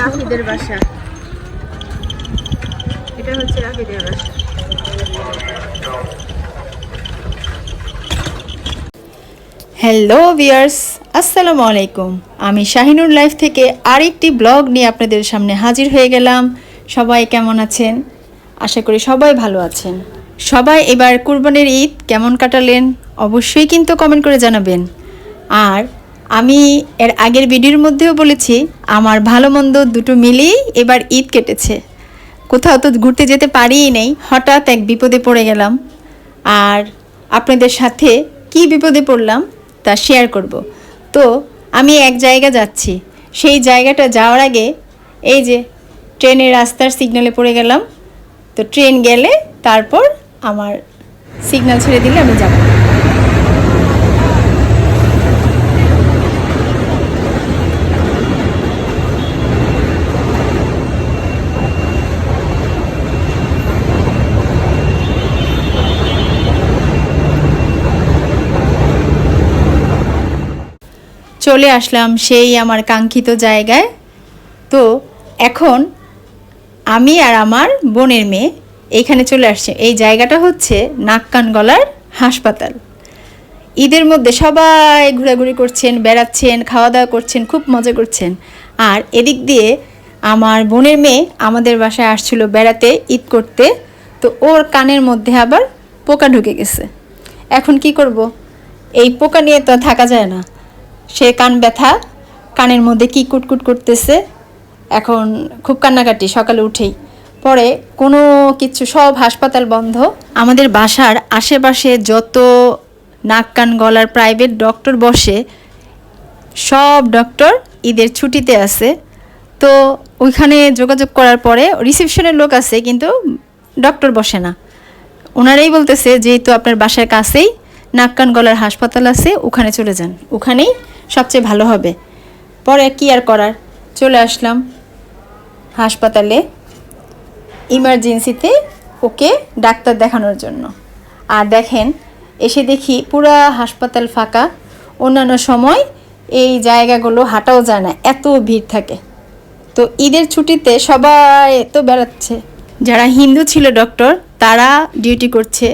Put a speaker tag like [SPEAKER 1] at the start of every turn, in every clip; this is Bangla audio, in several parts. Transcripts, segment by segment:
[SPEAKER 1] রাফিদের বাসা। এটা হচ্ছে রাফিদের বাসা। হ্যালো ভিয়ার্স আসসালামু আলাইকুম। আমি শাহিনুর লাইফ থেকে আরেকটি ব্লগ নিয়ে আপনাদের সামনে হাজির হয়ে গেলাম। সবাই কেমন আছেন? আশা করি সবাই ভালো আছেন। সবাই এবার কুরবানির ঈদ কেমন কাটালেন? অবশ্যই কিন্তু কমেন্ট করে জানাবেন। আর আমি এর আগের ভিডিওর মধ্যেও বলেছি, আমার ভালো মন্দ দুটো মিলেই এবার ঈদ কেটেছে। কোথাও তো ঘুরতে যেতে পারিই নেই, হঠাৎ এক বিপদে পড়ে গেলাম। আর আপনাদের সাথে কি বিপদে পড়লাম তা শেয়ার করব। তো, আমি এক জায়গা যাচ্ছি। সেই জায়গাটা যাওয়ার আগে এই যে ট্রেনের রাস্তার সিগনালে পড়ে গেলাম। তো ট্রেন গেলে তারপর আমার সিগনাল ছেড়ে দিলে আমি যাব। চলে আসলাম সেই আমার কাঙ্ক্ষিত জায়গায়। তো এখন আমি আর আমার বোনের মেয়ে এইখানে চলে আসছে। এই জায়গাটা হচ্ছে নাক কান গলার হাসপাতাল। ঈদের মধ্যে সবাই ঘোরাঘুরি করছেন, বেড়াচ্ছেন খাওয়া দাওয়া করছেন, খুব মজা করছেন। আর এদিক দিয়ে আমার বোনের মেয়ে আমাদের বাসায় আসছিল বেড়াতে ঈদ করতে। তো ওর কানের মধ্যে আবার পোকা ঢুকে গেছে। এখন কি করব? এই পোকা নিয়ে তো থাকা যায় না। সে কান ব্যথা, কানের মধ্যে কি কুটকুট করতেছে। এখন খুব কান্নাকাটি, সকালে উঠেই। পরে কোনো কিছু, সব হাসপাতাল বন্ধ। আমাদের বাসার আশেপাশে যত নাক কান গলার প্রাইভেট ডক্টর বসে, সব ডক্টর ঈদের ছুটিতে আছে। তো ওইখানে যোগাযোগ করার পরে রিসেপশনের লোক আছে, কিন্তু ডক্টর বসে না। ওনারাই বলতেছে, যেহেতু আপনার বাসার কাছেই নাক কান গলার হাসপাতাল আছে, ওখানে চলে যান। ওখানেই সবচেয়ে ভালো হবে। পরে কি আর করার? চলে আসলাম হাসপাতালে ইমার্জেন্সিতে ওকে ডাক্তার দেখানোর জন্য। আর দেখেন, এসে দেখি পুরা হাসপাতাল ফাঁকা। অন্যান্য সময় এই জায়গাগুলো হাঁটাও যায় না, এত ভিড় থাকে। তো ঈদের ছুটিতে সবাই তো বেড়াচ্ছে। যারা হিন্দু ছিল ডক্টর তারা ডিউটি করছে।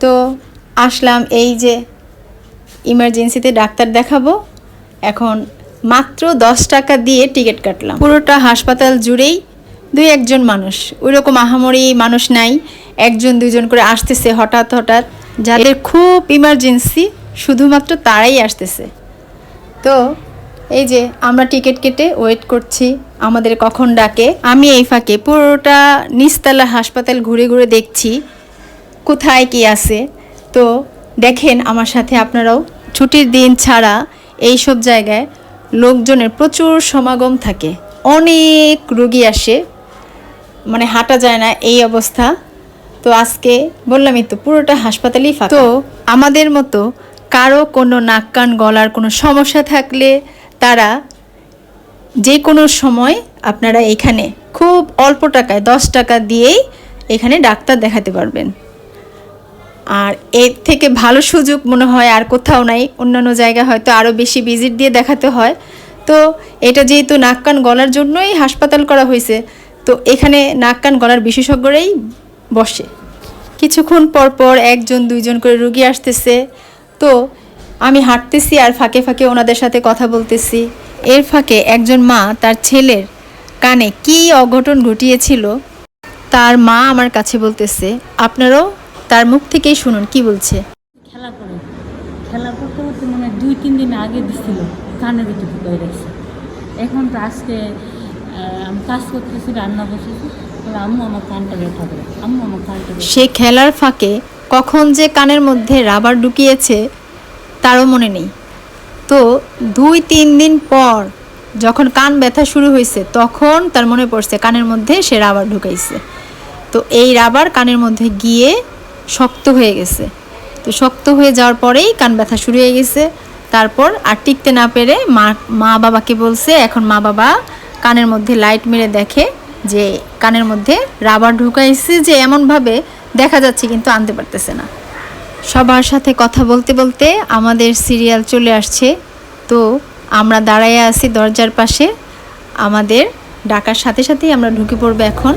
[SPEAKER 1] তো আসলাম এই যে ইমার্জেন্সিতে ডাক্তার দেখাবো। এখন মাত্র দশ টাকা দিয়ে টিকিট কাটলাম। পুরোটা হাসপাতাল জুড়েই দুই একজন মানুষ। ওই রকম আহামরি মানুষ নাই। একজন দুজন করে আসতেছে হঠাৎ হঠাৎ। যাদের খুব ইমার্জেন্সি শুধুমাত্র তারাই আসতেছে। তো এই যে আমরা টিকিট কেটে ওয়েট করছি, আমাদের কখন ডাকে? আমি এই ফাঁকে পুরোটা নিচতলা হাসপাতাল ঘুরে ঘুরে দেখছি, কোথায় কি আছে। তো দেখেন আমার সাথে আপনারাও ছুটির দিন ছাড়া এই সব জায়গায় লোকজনের প্রচুর সমাগম থাকে। অনেক রুগী আসে মানে হাঁটা যায় না এই অবস্থা। তো আজকে বললামই তো, পুরোটা হাসপাতালই ফাঁকা। তো আমাদের মতো কারও কোনো নাক, কান, গলার কোনো সমস্যা থাকলে তারা যে কোনো সময় আপনারা এখানে খুব অল্প টাকায় দশ টাকা দিয়েই এখানে ডাক্তার দেখাতে পারবেন। আর এর থেকে ভালো সুযোগ মনে হয় আর কোথাও নাই। অন্যান্য জায়গায় হয়তো আরও বেশি ভিজিট দিয়ে দেখাতে হয়। তো এটা যেহেতু নাক কান গলার জন্যই হাসপাতাল করা হয়েছে, তো এখানে নাক কান গলার বিশেষজ্ঞরাই বসে। কিছুক্ষণ পর পর একজন, দুইজন করে রুগী আসতেছে। তো আমি হাঁটতেছি আর ফাঁকে ফাঁকে ওনাদের সাথে কথা বলতেছি। এর ফাঁকে একজন মা তার ছেলের কানে কি অঘটন ঘটিয়েছিল, তার মা আমার কাছে বলতেছে, আপনারাও তার মুখ থেকেই শুনুন কি বলছে?
[SPEAKER 2] খেলা করে। খেলা করতে করতে মনে দুই তিন দিন আগে দিছিল কানের ভিতরে ঢুকাই রাখছে। এখন তো আজকে আমি কাজ করতেছি রান্না বসেছি আম্মু আমার কানটা ব্যথা করে আম্মু আমার কানটা
[SPEAKER 1] সে খেলার ফাঁকে কখন যে কানের মধ্যে রাবার ঢুকিয়েছে তারও মনে নেই। তো দুই তিন দিন পর যখন কান ব্যথা শুরু হয়েছে তখন তার মনে পড়ছে কানের মধ্যে সে রাবার ঢুকাইছে। তো এই রাবার কানের মধ্যে গিয়ে শক্ত হয়ে গেছে। তো শক্ত হয়ে যাওয়ার পরেই কান ব্যথা শুরু হয়ে গেছে। তারপর আর টিকতে না পেরে মা মা বাবাকে বলছে, এখন মা বাবা কানের মধ্যে লাইট মেরে দেখে যে কানের মধ্যে রাবার ঢুকাইছে যে এমনভাবে দেখা যাচ্ছে কিন্তু আনতে পারতেছে না। সবার সাথে কথা বলতে বলতে আমাদের সিরিয়াল চলে আসছে। তো আমরা দাঁড়াইয়া আছি দরজার পাশে। আমাদের ডাকার সাথে সাথেই আমরা ঢুকে পড়ব এখন।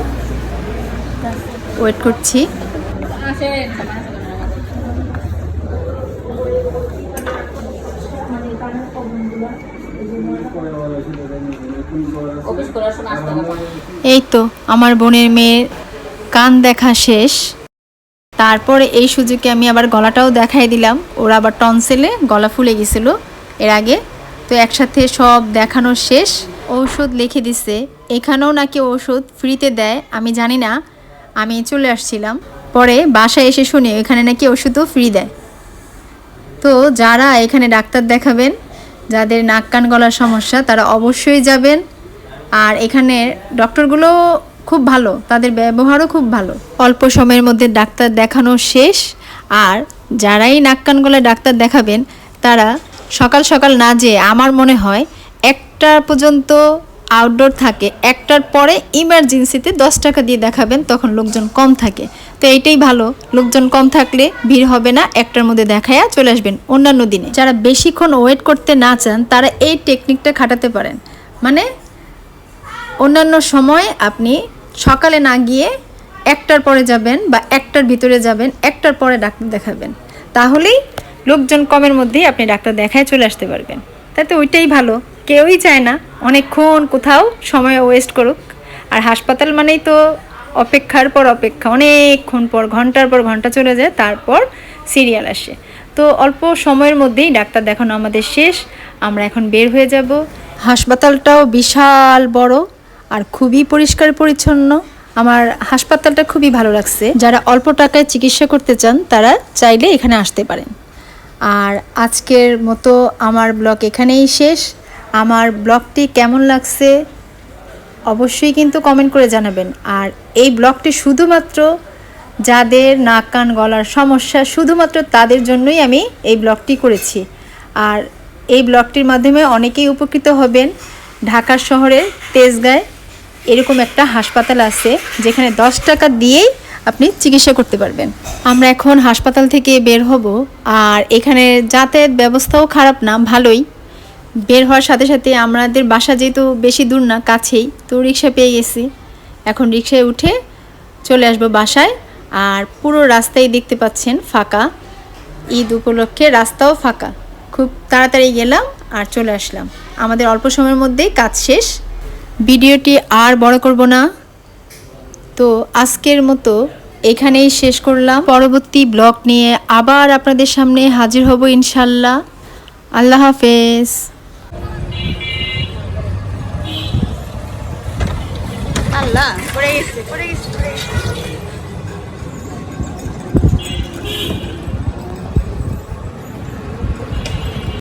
[SPEAKER 1] ওয়েট করছি।
[SPEAKER 2] হবে
[SPEAKER 1] এই তো, আমার বোনের মেয়ের কান দেখা শেষ। তারপরে এই সুযোগে আমি আবার গলাটাও দেখাই দিলাম। ওরা আবার টনসেলে গলা ফুলে গেছিল এর আগে। তো একসাথে সব দেখানো শেষ। ঔষধ লিখে দিছে। এখানেও নাকি ওষুধ ফ্রিতে দেয়, আমি জানি না। আমি চলে আসছিলাম। পরে বাসায় এসে শুনি এখানে নাকি ওষুধও ফ্রি দেয়। তো যারা এখানে ডাক্তার দেখাবেন, যাদের নাক কান গলার সমস্যা, তারা অবশ্যই যাবেন। আর এখানে ডক্টরগুলো খুব ভালো, তাদের ব্যবহারও খুব ভালো। অল্প সময়ের মধ্যে ডাক্তার দেখানো শেষ। আর যারাই নাক কান গলায় ডাক্তার দেখাবেন, তারা সকাল সকাল না যেয়ে আমার মনে হয় একটা পর্যন্ত আউটডোর থাকে, একটার পরে ইমার্জেন্সিতে দশ টাকা দিয়ে দেখাবেন, তখন লোকজন কম থাকে। তো এইটাই ভালো। লোকজন কম থাকলে ভিড় হবে না, একটার মধ্যে দেখায়া চলে আসবেন অন্যান্য দিনে। যারা বেশিক্ষণ ওয়েট করতে না চান, তারা এই টেকনিকটা খাটাতে পারেন। মানে অন্যান্য সময় আপনি সকালে না গিয়ে একটার পরে যাবেন বা একটার ভিতরে যাবেন, একটার পরে ডাক্তার দেখাবেন। তাহলেই লোকজন কমের মধ্যেই আপনি ডাক্তার দেখায় চলে আসতে পারবেন। তাতে ওইটাই ভালো। কেউই চায় না, অনেকক্ষণ কোথাও সময় ওয়েস্ট করুক। আর হাসপাতাল মানেই তো অপেক্ষার পর অপেক্ষা, অনেকক্ষণ পর, ঘণ্টার পর ঘণ্টা চলে যায়, তারপর সিরিয়াল আসে। তো অল্প সময়ের মধ্যেই ডাক্তার দেখানো আমাদের শেষ, আমরা এখন বের হয়ে যাব। হাসপাতালটাও বিশাল বড় আর খুবই পরিষ্কার পরিচ্ছন্ন। আমার হাসপাতালটা খুবই ভালো লাগছে। যারা অল্প টাকায় চিকিৎসা করতে চান, তারা চাইলে এখানে আসতে পারেন। আর আজকের মতো আমার ব্লগ এখানেই শেষ। আমার ব্লগটি কেমন লাগছে অবশ্যই কিন্তু কমেন্ট করে জানাবেন। আর এই ব্লগটি শুধুমাত্র যাদের নাক, কান, গলার সমস্যা, শুধুমাত্র তাদের জন্যই আমি এই ব্লগটি করেছি। আর এই ব্লগটির মাধ্যমে অনেকেই উপকৃত হবেন। ঢাকা শহরের তেজগাঁয় এরকম একটা হাসপাতাল আছে, যেখানে দশ টাকা দিয়েই আপনি চিকিৎসা করতে পারবেন। আমরা এখন হাসপাতাল থেকে বের হব, আর এখানে যাতায়াত ব্যবস্থাও খারাপ না, ভালোই। বের হওয়ার সাথে সাথে আমাদের বাসা যেহেতু বেশি দূর না, কাছেই, তো রিক্সা পেয়ে গেছি। এখন রিক্সায় উঠে চলে আসব বাসায় আর পুরো রাস্তায় দেখতে পাচ্ছেন ফাঁকা। ঈদ উপলক্ষে রাস্তাও ফাঁকা। খুব তাড়াতাড়ি গেলাম আর চলে আসলাম। আমাদের অল্প সময়ের মধ্যেই কাজ শেষ। ভিডিওটি আর বড় করব না। তো আজকের মতো এখানেই শেষ করলাম। পরবর্তী ব্লগ নিয়ে আবার আপনাদের সামনে হাজির হব ইনশাল্লাহ। আল্লাহ হাফেজ।
[SPEAKER 2] আল্লাহ পড়ে গেছে পড়ে গেছে পড়ে গেছে।